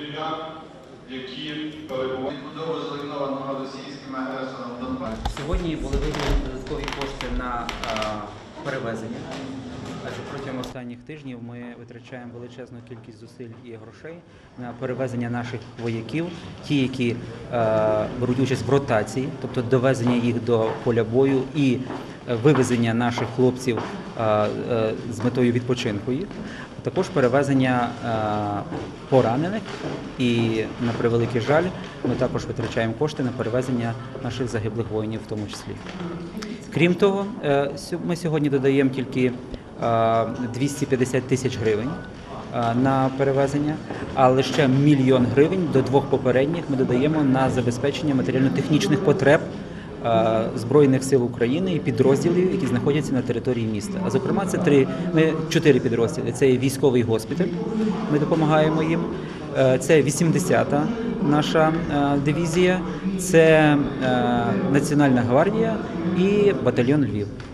львів'ян, які перебувають Відбудову зруйнованого російським агресором Донбасу. Сьогодні були виділені додаткові кошти на е, перевезення. Адже протягом останніх тижнів ми витрачаємо величезну кількість зусиль і грошей на перевезення наших вояків, ті, які е, беруть участь в ротації, тобто довезення їх до поля бою і вивезення наших хлопців е, е, з метою відпочинку їх. Також перевезення е, поранених і на превеликий жаль, ми також витрачаємо кошти на перевезення наших загиблих воїнів, в тому числі. Крім того, ми сьогодні додаємо тільки е, 250 тисяч гривень на перевезення, але ще мільйон гривень до двох попередніх ми додаємо на забезпечення матеріально-технічних потреб Збройних сил України і підрозділів, які знаходяться на території міста. А зокрема, це три ми чотири підрозділи. Це військовий госпіталь. Ми допомагаємо їм. Е, Це 80-та наша е, дивізія, це е, Національна гвардія і батальйон Львів.